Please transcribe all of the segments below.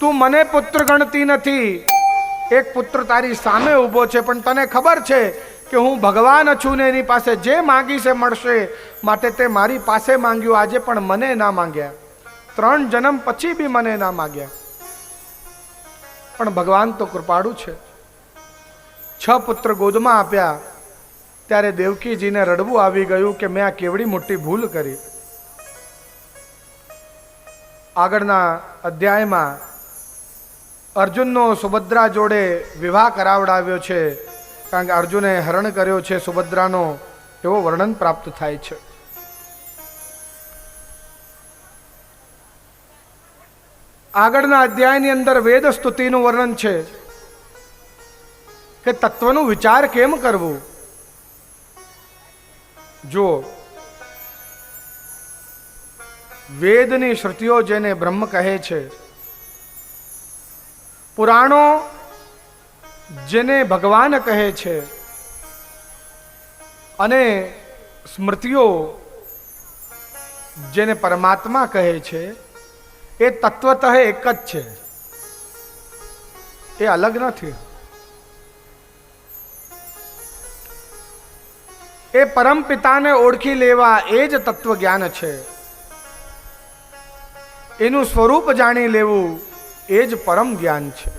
તું મને પુત્ર ગણતી નથી. એક પુત્ર તારી સામે ઊભો છે, પણ તને ખબર છે કે હું ભગવાન છું ને એની પાસે જે માંગી છે મળશે, માટે તે મારી પાસે માંગ્યું આજે પણ મને ના માંગ્યા. ત્રણ જન્મ પછી બી મને ના માંગ્યા. પણ ભગવાન તો કૃપાળુ છે. છ પુત્ર ગોદમાં આપ્યા. ત્યારે દેવકીજીને રડવું આવી ગયું કે મેં આ કેવડી મોટી ભૂલ કરી. આગળના અધ્યાયમાં અર્જુનનો સુભદ્રા જોડે વિવાહ કરાવડાવ્યો છે, કારણ કે અર્જુને હરણ કર્યો છે સુભદ્રાનો, એવો વર્ણન પ્રાપ્ત થાય છે. આગળના અધ્યાયની અંદર વેદ સ્તુતિનું વર્ણન છે કે તત્વનો વિચાર કેમ કરવું? જો વેદની શ્રુતિઓ જેને બ્રહ્મ કહે છે પુરાણો જેને ભગવાન કહે છે અને સ્મૃતિઓ જેને પરમાત્મા કહે છે, એ તત્વતઃ એક જ છે. એ અલગ નથી. એ પરમ પિતાને ઓળખી લેવા એ જ તત્વ જ્ઞાન છે. એનું સ્વરૂપ જાણી લેવું એ જ પરમ જ્ઞાન છે.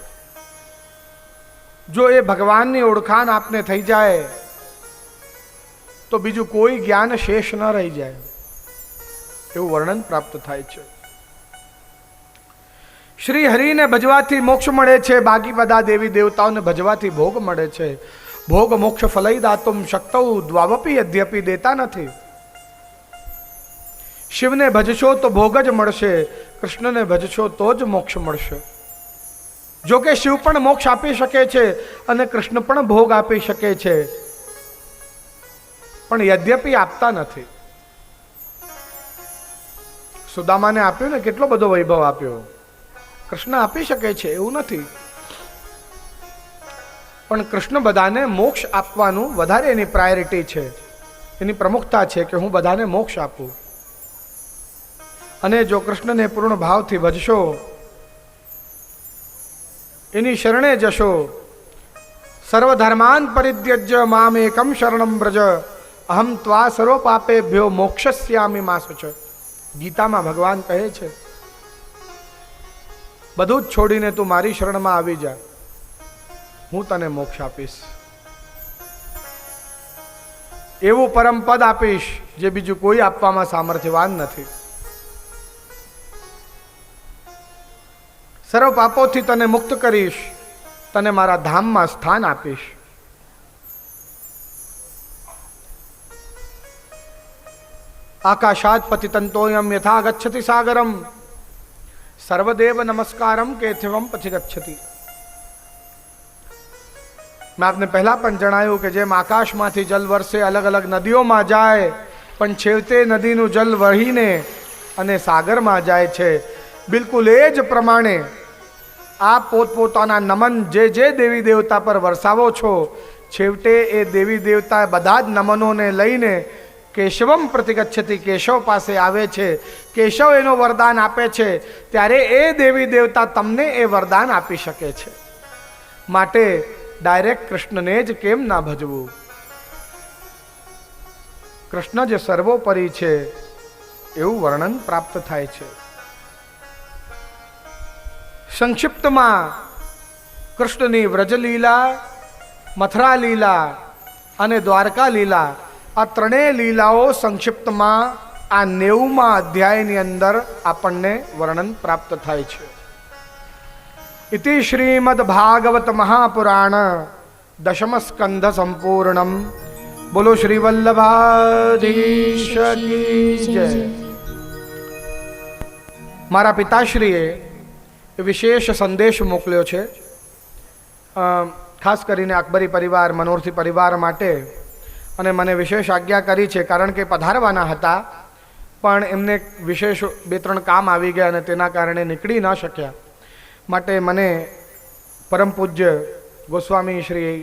જો એ ભગવાનની ઓળખાણ આપને થઈ જાય, તો બીજું કોઈ જ્ઞાન શેષ ન રહી જાય. એવું વર્ણન પ્રાપ્ત થાય છે. શ્રી હરિને ભજવાથી મોક્ષ મળે છે બાકી બધા દેવી દેવતાઓને ભજવાથી ભોગ મળે છે. ભોગ, મોક્ષ ફલઈ દાતુમ, શક્તૌ, દ્વાવપી અધ્યપી દેતા નથી. શિવને ભજશો તો ભોગ જ મળશે કૃષ્ણને ભજશો તો જ મોક્ષ મળશે. જો કે શિવ પણ મોક્ષ આપી શકે છે અને કૃષ્ણ પણ ભોગ આપી શકે છે. પણ યદ્યપી આપતા નથી. સુદામાને આપ્યું ને કેટલો બધો વૈભવ આપ્યો. કૃષ્ણ આપી શકે છે એવું નથી. પણ કૃષ્ણ બધાને મોક્ષ આપવાનું વધારે એની પ્રાયોરિટી છે. એની પ્રમુખતા છે કે હું બધાને મોક્ષ આપું. અને જો કૃષ્ણને પૂર્ણ ભાવથી ભજશો એની શરણે જશો. સર્વધર્માન પરિત્યજ્ય મામ એકમ શરણમ વ્રજ. અહમ ત્વા સર્વ પાપેભ્યો મોક્ષસ્યામી માસુ છે ગીતામાં ભગવાન કહે છે, બધું જ છોડીને તું મારી શરણમાં આવી જા. હું તને મોક્ષ આપીશ. એવું પરમ પદ આપીશ, જે બીજું કોઈ આપવામાં સામર્થ્યવાન નથી. સર્વ પાપોથી તને મુક્ત કરીશ, તને મારા ધામમાં સ્થાન આપીશ. આકાશાત પતિતંતોયમ યથા ગચ્છતિ સાગરમ, સર્વદેવ નમસ્કારમ કેથિવમ પછી ગચ્છતિ મેં આપને પહેલાં પણ જણાવ્યું કે જેમ આકાશમાંથી જલ વરસે અલગ અલગ નદીઓમાં જાય, પણ છેવટે નદીનું જલ વહીને અને સાગરમાં જાય છે બિલકુલ એ જ પ્રમાણે આ પોતપોતાના નમન જે જે દેવી દેવતા પર વરસાવો છો, છેવટે એ દેવી દેવતા બધા જ નમનોને લઈને કેશવમ પ્રતિગચ્છતિ કેશવ પાસે આવે છે. કેશવ એનું વરદાન આપે છે, ત્યારે એ દેવી દેવતા તમને એ વરદાન આપી શકે છે. માટે ડાયરેક્ટ કૃષ્ણને જ કેમ ના ભજવું? કૃષ્ણ જે સર્વોપરી છે, એવું વર્ણન પ્રાપ્ત થાય છે. સંક્ષિપ્તમાં કૃષ્ણની વ્રજલીલા મથરા લીલા અને દ્વારકા લીલા આ ત્રણેય લીલાઓ સંક્ષિપ્તમાં આ નેવુંમાં અધ્યાયની અંદર આપણને વર્ણન પ્રાપ્ત થાય છે. ઇતિ શ્રીમદ ભાગવત મહાપુરાણ દશમ સ્કંધ સંપૂર્ણમ. બોલો શ્રી વલ્લભાધીશ મારા પિતાશ્રીએ વિશેષ સંદેશ મોકલ્યો છે. ખાસ કરીને અકબરી પરિવાર મનોરથી પરિવાર માટે. અને મને વિશેષ આજ્ઞા કરી છે, કારણ કે પધારવાના હતા, પણ એમને વિશેષ બે ત્રણ કામ આવી ગયા અને તેના કારણે નીકળી ન શક્યા. માટે મને પરમ પૂજ્ય ગોસ્વામી શ્રી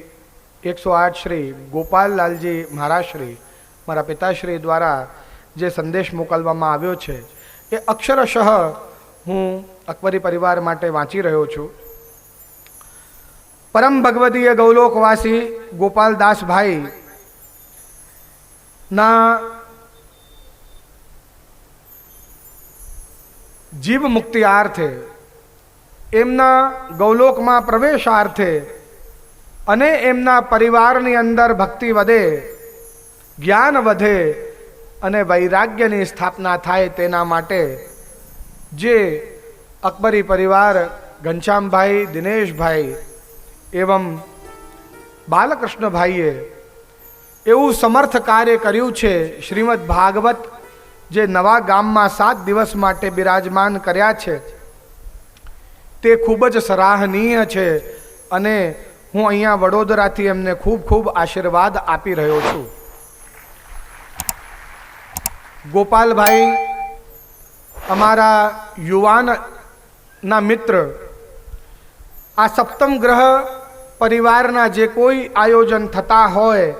એકસો આઠ શ્રી ગોપાલલાલજી મહારાજ શ્રી, મારા પિતાશ્રી દ્વારા જે સંદેશ મોકલવામાં આવ્યો છે, એ અક્ષરશઃ હું અકબરી પરિવાર માટે વાંચી રહ્યો છું. પરમ ભગવદીય ગૌલોકવાસી ગોપાલદાસભાઈ ના જીવ મુક્તિયાર્થે એમના ગૌલોકમાં પ્રવેશ અર્થે અને એમના પરિવારની અંદર ભક્તિ વધે, જ્ઞાન વધે અને વૈરાગ્યની સ્થાપના થાય તેના માટે જે અકબરી પરિવાર ઘનશ્યામભાઈ, દિનેશભાઈ એવમ બાલકૃષ્ણભાઈએ એવું સમર્થ કાર્ય કર્યું છે શ્રીમદ ભાગવત જે નવા ગામમાં સાત દિવસ માટે બિરાજમાન કર્યા છે. તે ખૂબ જ સરાહનીય છે અને હું અહીંયા વડોદરાથી એમને ખૂબ ખૂબ આશીર્વાદ આપી રહ્યો છું. ગોપાલભાઈ અમારા યુવાનના મિત્ર, આ સપ્તમ ગ્રહ પરિવારના જે કોઈ આયોજન થતા હોય,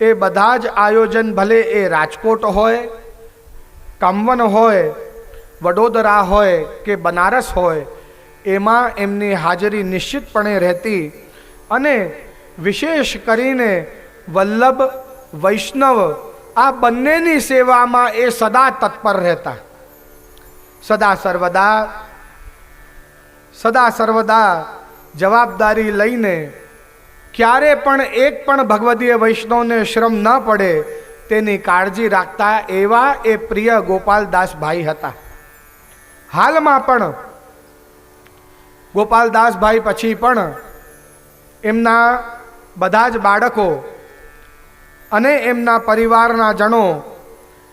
એ બધા જ આયોજન ભલે એ રાજકોટ હોય, કામવન હોય, વડોદરા હોય કે બનારસ હોય, એમાં એમની હાજરી નિશ્ચિતપણે રહેતી અને વિશેષ કરીને વલ્લભ, વૈષ્ણવ આ બંનેની સેવામાં એ સદા તત્પર રહેતા. સદા સર્વદા સદા સર્વદા જવાબદારી લઈને ક્યારે પણ એક પણ ભગવદીય વૈષ્ણવને શ્રમ ન પડે તેની કાળજી રાખતા એવા એ પ્રિય ગોપાલદાસભાઈ હતા. હાલમાં પણ ગોપાલદાસભાઈ પછી પણ એમના બધા જ બાળકો અને એમના પરિવારના જણો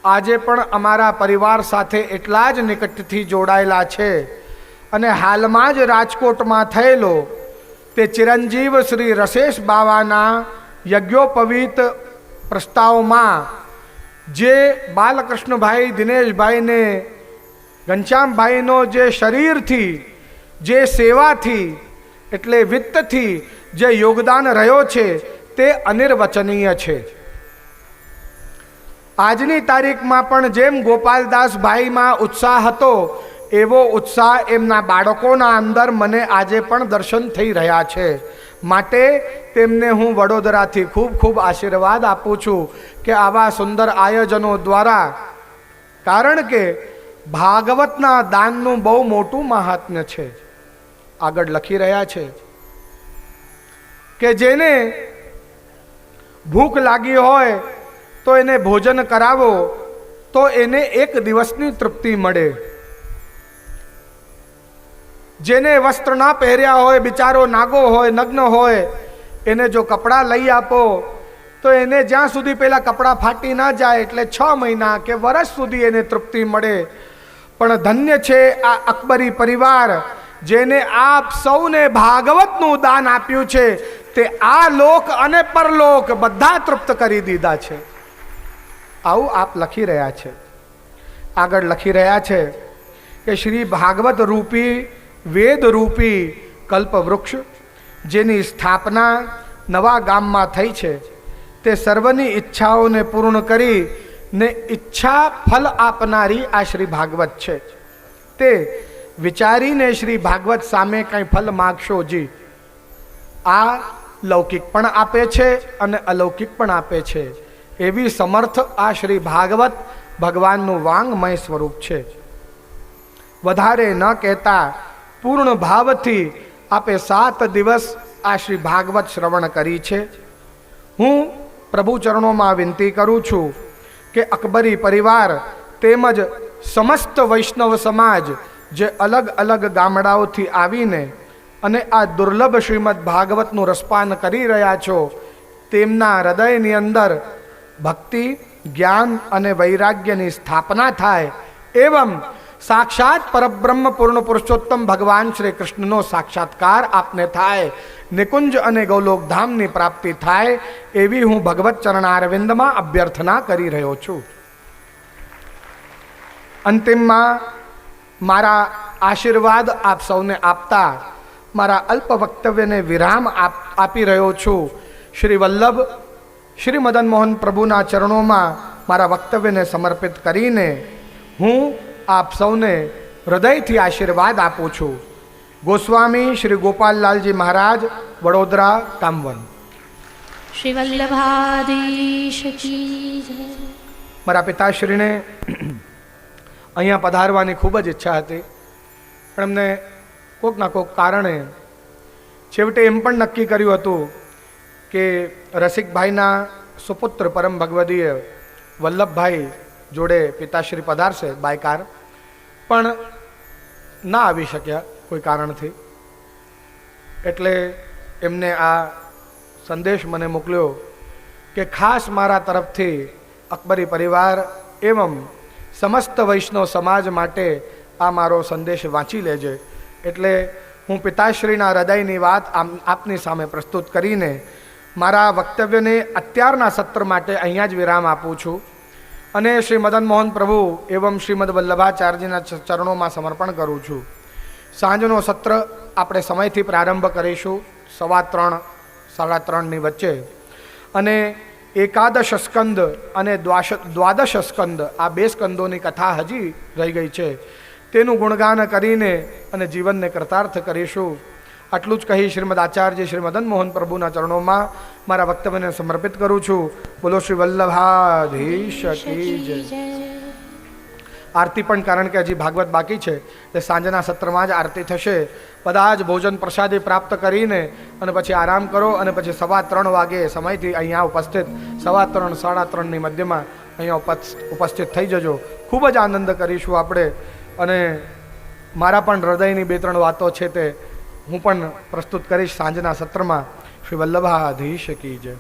આજે પણ અમારા પરિવાર સાથે એટલા જ નિકટથી જોડાયેલા છે. અને હાલમાં જ રાજકોટમાં થયેલો તે ચિરંજીવ શ્રી રસેશ બાવાના યજ્ઞોપવિત પ્રસ્તાવમાં જે બાલકૃષ્ણભાઈ દિનેશભાઈને, ઘનશ્યામભાઈનો જે શરીરથી, જે સેવાથી, એટલે વિત્તથી જે યોગદાન રહ્યો છે, તે અનિર્વચનીય છે. આજની તારીખમાં પણ જેમ ગોપાલદાસભાઈમાં ઉત્સાહ હતો, એવો ઉત્સાહ એમના બાળકોના અંદર મને આજે પણ દર્શન થઈ રહ્યા છે. માટે તેમને હું વડોદરાથી ખૂબ ખૂબ આશીર્વાદ આપું છું કે આવા સુંદર આયોજનો દ્વારા, કારણ કે ભાગવતના દાનનું બહુ મોટું મહાત્મ્ય છે. આગળ લખી રહ્યા છે કે જેને ભૂખ લાગી હોય તો એને ભોજન કરાવો, તો એને એક દિવસની તૃપ્તિ મળે. જેને વસ્ત્ર ના પહેર્યા હોય, બિચારો નાગો હોય, નગ્ન હોય, એને જો કપડાં લઈ આપો, તો એને જ્યાં સુધી પેલા કપડાં ફાટી ના જાય, એટલે છ મહિના કે વર્ષ સુધી એને તૃપ્તિ મળે. પણ ધન્ય છે આ અકબરી પરિવાર, જેને આપ સૌને ભાગવતનું દાન આપ્યું છે, તે આ લોક અને પરલોક બધા તૃપ્ત કરી દીધા છે. આવું આપ લખી રહ્યા છે. આગળ લખી રહ્યા છે કે શ્રી ભાગવત રૂપી, વેદ રૂપી કલ્પવૃક્ષ જેની સ્થાપના નવા ગામમાં થઈ છે, તે સર્વની ઈચ્છાઓને પૂર્ણ કરી ને ઈચ્છા ફલ આપનારી આ શ્રી ભાગવત છે. તે વિચારીને શ્રી ભાગવત સામે કંઈ ફલ માગશો જી. આ લૌકિક પણ આપે છે અને અલૌકિક પણ આપે છે. એવી સમર્થ આ શ્રી ભાગવત ભગવાનનું વાંગમય સ્વરૂપ છે. વધારે ન કહેતા પૂર્ણ ભાવથી આપે સાત દિવસ આ શ્રી ભાગવત શ્રવણ કરી છે. હું પ્રભુ ચરણોમાં વિનંતી કરું છું કે અકબરી પરિવાર તેમજ સમસ્ત વૈષ્ણવ સમાજ જે અલગ અલગ ગામડાઓથી આવીને અને આ દુર્લભ શ્રીમદ ભાગવતનું રસપાન કરી રહ્યા છો, તેમના હૃદયની અંદર ભક્તિ, જ્ઞાન અને વૈરાગ્યની સ્થાપના થાય એવમ સાક્ષાત પરબ્રહ્મ પૂર્ણ પુરુષોત્તમ ભગવાન શ્રી કૃષ્ણનો સાક્ષાત્કાર આપને થાય. નિકુંજ અને ગૌલોકધામની પ્રાપ્તિ થાય એવી હું ભગવત ચરણારવિંદમાં અભ્યર્થના કરી રહ્યો છું. અંતિમમાં મારા આશીર્વાદ આપ સૌને આપતા મારા અલ્પ વક્તવ્યને વિરામ આપ રહ્યો છું. શ્રી વલ્લભ શ્રી મદન મોહન પ્રભુના ચરણોમાં મારા વક્તવ્યને સમર્પિત કરીને હું આપ સૌને હૃદયથી આશીર્વાદ આપું છું. ગોસ્વામી શ્રી ગોપાલલાલજી મહારાજ વડોદરા કામવન શ્રી વલ્લભાધીશ મારા પિતાશ્રીને અહીંયા પધારવાની ખૂબ જ ઈચ્છા હતી. પણ એમને કોઈકના કોઈક કારણે છેવટે એમ પણ નક્કી કર્યું હતું કે રસિકભાઈના સુપુત્ર પરમ ભગવદીય વલ્લભભાઈ જોડે પિતાશ્રી પધારશે બાય કાર પણ ના આવી શક્યા કોઈ કારણથી. એટલે એમને આ સંદેશ મને મોકલ્યો કે ખાસ મારા તરફથી અકબરી પરિવાર એવમ સમસ્ત વૈષ્ણવ સમાજ માટે આ મારો સંદેશ વાંચી લેજે. એટલે હું પિતાશ્રીના હૃદયની વાત આમ આપની સામે પ્રસ્તુત કરીને મારા વક્તવ્યને અત્યારના સત્ર માટે અહીંયા જ વિરામ આપું છું. અને શ્રી મદન મોહન પ્રભુ એવં શ્રીમદ વલ્લભાચાર્યજીના ચરણોમાં સમર્પણ કરું છું. સાંજનો સત્ર આપણે સમયથી પ્રારંભ કરીશું, સવા ત્રણ, સાડા ત્રણની વચ્ચે. અને એકાદશ સ્કંદ અને દ્વાશ, દ્વાદશ સ્કંદ, આ બે સ્કંદોની કથા હજી રહી ગઈ છે. તેનું ગુણગાન કરીને અને જીવનને કૃતાર્થ કરીશું. આટલું જ કહી શ્રીમદ આચાર્ય શ્રી મદન મોહન પ્રભુના ચરણોમાં મારા વક્તવ્યને સમર્પિત કરું છું. બોલો શ્રી વલ્લભાધીશ જય. આરતી પણ કારણ કે હજી ભાગવત બાકી છે એટલે સાંજના સત્રમાં જ આરતી થશે. બધા જ ભોજન પ્રસાદી પ્રાપ્ત કરીને અને પછી આરામ કરો અને પછી સવા ત્રણ વાગે સમયથી અહીંયા ઉપસ્થિત સવા ત્રણ સાડા ત્રણની મધ્યમાં અહીંયા ઉપસ્થ- ઉપસ્થિત થઈ જજો. ખૂબ જ આનંદ કરીશું આપણે. અને મારા પણ હૃદયની બે ત્રણ વાતો છે તે. હું પણ પ્રસ્તુત કરીશ સાંજના સત્રમાં. શ્રી વલ્લભાધીશ કી જય.